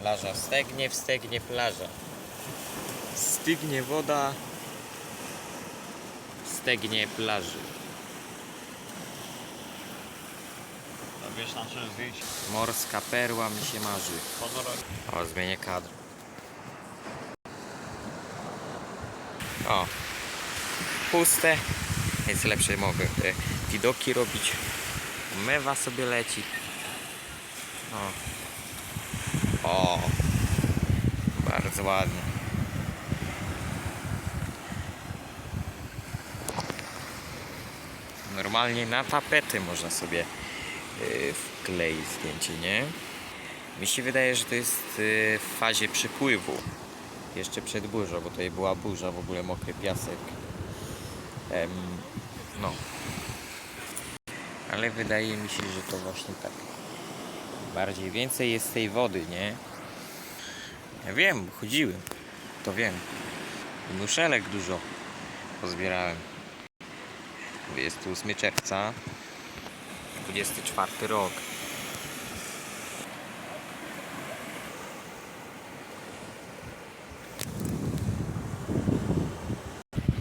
Plaża wstegnie, wstegnie plaża. Stygnie woda, stegnie plaży. A wiesz na czym zdjęcie? Morska perła mi się marzy. O, zmienię kadr. O. Puste. Jest lepsze, mogę te widoki robić. Mewa sobie leci. O. O. Bardzo ładnie. Normalnie na tapety można sobie y, wkleić zdjęcie, nie? Mi się wydaje, że to jest y, w fazie przypływu. Jeszcze przed burzą, bo tutaj była burza, w ogóle mokry piasek. No. Ale wydaje mi się, że to właśnie tak. Bardziej więcej jest tej wody, nie? Ja wiem, chodziłem. To wiem. Muszelek dużo pozbierałem. 28 czerwca. 24 rok.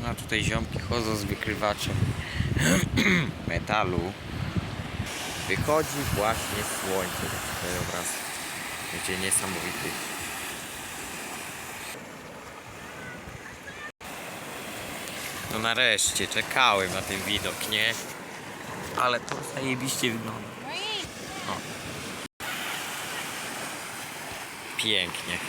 A tutaj ziomki chodzą z wykrywaczem metalu. Wychodzi właśnie słońce. Tutaj obraz będzie niesamowity. No nareszcie, czekałem na ten widok, nie? Ale to zajebiście wygląda. O. Pięknie.